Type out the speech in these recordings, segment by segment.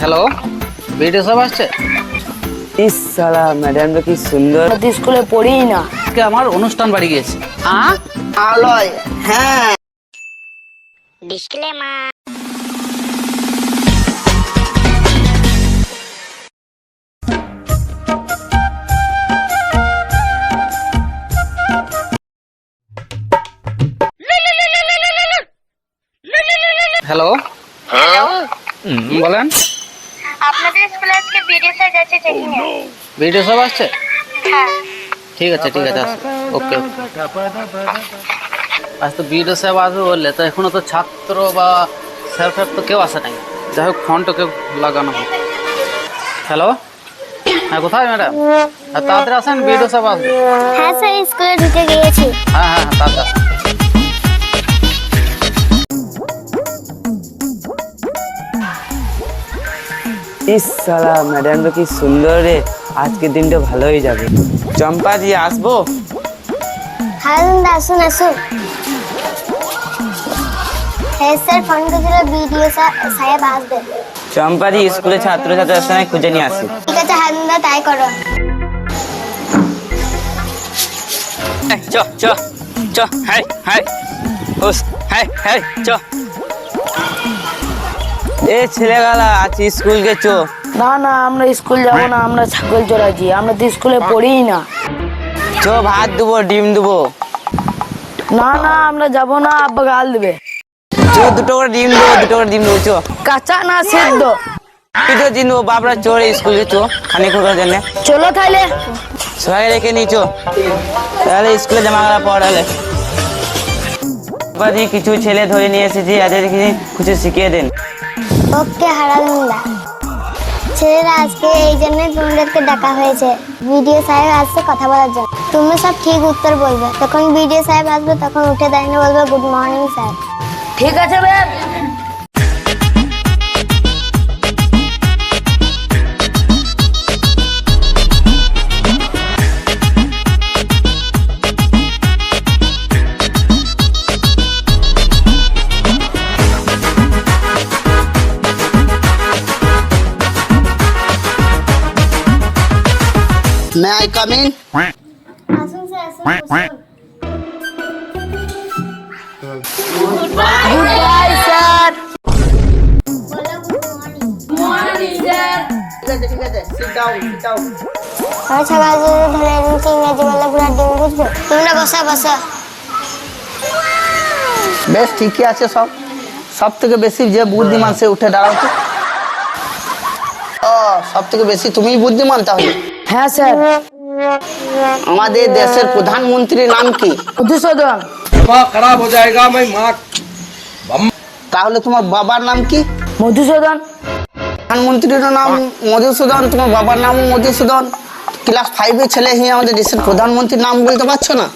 Hello video সব আসছে? ইস সালা ম্যাডামটা কি সুন্দর। স্কুলে পড়িই না। আজকে আমার অনুষ্ঠান বাড়ি গিয়েছে। আ আলয় হ্যাঁ। হ্যালো হুম, বলেন। আপনাদের স্কুলে আজকে বিডিও স্যার যাচ্ছে চেকিং এ ভিডিও সব আসছে? হ্যাঁ। ঠিক আছে ঠিক আছে ওকে আজ তো বিডিও সাহেব আসবে বললে তো এখনও তো ছাত্র বা স্যার ফ্যার তো কেউ আসে নাই। যাই হোক ফোনটা কেউ লাগানো হোক। হ্যালো হ্যাঁ কোথায় ম্যাডাম তাড়াতাড়ি আসেন বিডিও সাহেব আসবে। হ্যাঁ স্যার স্কুলে ঢুকে গিয়েছি। হ্যাঁ হ্যাঁ হ্যাঁ তাড়াতাড়ি আসেন। ইস সালা ম্যাডামটা কি সুন্দর রে। আজকের দিনটা ভালোই যাবে। চম্পা জি আসব? হারুন আসুন আসুন। হ্যাঁ স্যার ফোন করেছিল বিডিও সাহেব আসবে। চম্পা জি স্কুলে ছাত্রছাত্রীর সঙ্গে খুঁজে নিয়ে আসি। ঠিক আছে হারুন দা তাই করো। চ চ চ হাই হাই। ওস হাই হাই চ। এ ছেলেগালা আছি স্কুলকে চো না না আমরা স্কুল যাব না আমরা ছাগল আমরা তো স্কুলে পড়িই না। চো ভাত দেবো ডিম দেবো। না না আমরা যাব না আব্বা গাল দেবে। চো দুটো করে ডিম দেবো দুটো করে ডিম দেবো চো। কাঁচা না সেদ্ধ? দুটো ডিম দেবো বাবরা চোরে স্কুলে চো জন্য। চলো তাইলে সবাই রেখে নিচো তাহলে স্কুলে জামা কাপড় পড়ালে কিছু ছেলে ধরে নিয়ে এসেছি এদের কিছু শিখিয়ে দেন। ওকে হারালুম দা ছেলেরা আজকে এই জন্যই তোমাদেরকে ডাকা হয়েছে। ভিডিও সাহেব আসছে কথা বলার জন্য। তুমি সব ঠিক উত্তর বলবে। তখন ভিডিও সাহেব আসবে তখন উঠে দাঁড়িয়ে বলবে গুড মর্নিং স্যার ঠিক আছে ma'am may I come in আসুন স্যার আসুন গুড বাই স্যার বলো গুড মর্নিং আর সবাই যদি ধরে নিচে ইংরেজি বললে পুরো ডিম বুঝবে তোমরা বসা বসা বেশ ঠিকই আছে সব সব থেকে বেশি যে বুদ্ধিমান সে উঠে দাঁড়াও তো। ও সব থেকে বেশি তুমিই বুদ্ধিমান তাহলে হ্যাঁ স্যার। আমাদের দেশের প্রধানমন্ত্রীর নাম কি? মধুসূদন খারাপ হয়ে যায়গা আমি মা তাহলে তোমার বাবার নাম কি? মধুসূদন। প্রধানমন্ত্রীর নাম মধুসূদন তোমার বাবার নাম মধুসূদন। ক্লাস ফাইভের ছেলে হিয়ে আমাদের দেশের প্রধানমন্ত্রীর নাম বলতে পারছ না?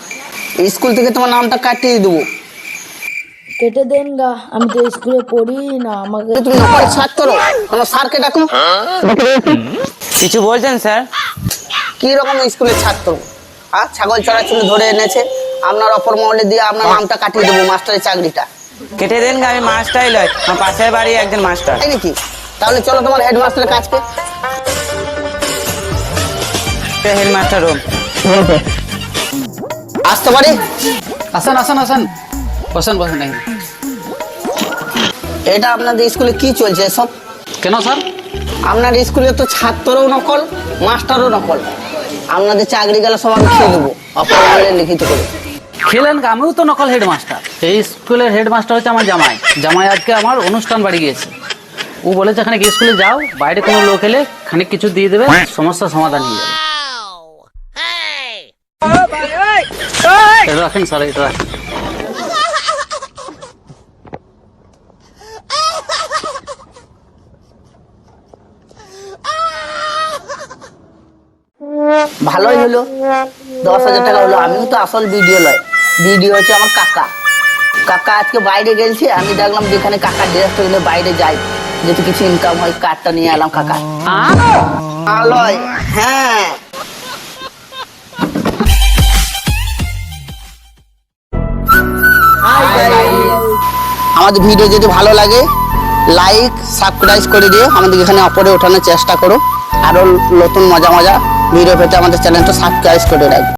স্কুল থেকে তোমার নামটা কাটিয়ে দেবো। কেটে দেন গা আমি তো স্কুলে পড়ি না আমাকে তুমি ছাড় করো আমার স্যারকে ডাকো। কিছু বলছেন স্যার? কি রকম স্কুলের ছাত্র? আর ছাগল চড়াচুরি ধরে এনেছে। আপনার অপর মহলে দিয়ে আপনার নামটা কাটিয়ে দেবো মাস্টারের চাকরিটা। কেটে দেন গা, আমি মাস্টারই লয়। আমার পাশের বাড়ি একজন মাস্টার। তাই নাকি? তাহলে চলো তোমার হেডমাস্টারের কাজকে। হেডমাস্টার রুম আসতে পারি? আসেন আসেন আসেন বসেন বসেন এটা আপনাদের স্কুলে কি চলছে সব? কেন স্যার? আপনার স্কুলে তো ছাত্রও নকল মাস্টারও নকল। আপনাদের চাকরি গেলে সব আমি খেয়ে দেবো। অপর লিখিত করে। খেলেন আমিও তো নকল হেডমাস্টার এই স্কুলের হেডমাস্টার হচ্ছে আমার জামাই। জামাই আজকে আমার অনুষ্ঠান বাড়ি গিয়েছে। ও বলেছে এখানে স্কুলে যাও? বাইরে কোনো লোক এলে খানিক কিছু দিয়ে দেবে সমস্যা সমাধান হয়ে যাবে। রাখেন স্যার এটা রাখেন। ভালোই হলো। দশ হাজার টাকা হলো। আমিও তো আসল ভিডিও লয়। ভিডিও হচ্ছে আমার কাকা। কাকা আজকে বাইরে গেছে আমি দেখলাম যেখানে কাকার ড্রেসটা দিলে, বাইরে যাই। যদি কিছু ইনকাম হয় কার্ডটা নিয়ে এলাম কাকা হ্যাঁ। আমাদের ভিডিও যদি ভালো লাগে লাইক সাবস্ক্রাইব করে দিও। আমাদের এখানে অপরে ওঠানোর চেষ্টা করো। আরও নতুন মজা মজা ভিডিও পেতে আমাদের চ্যানেলটা সাবস্ক্রাইব করে রাখবে।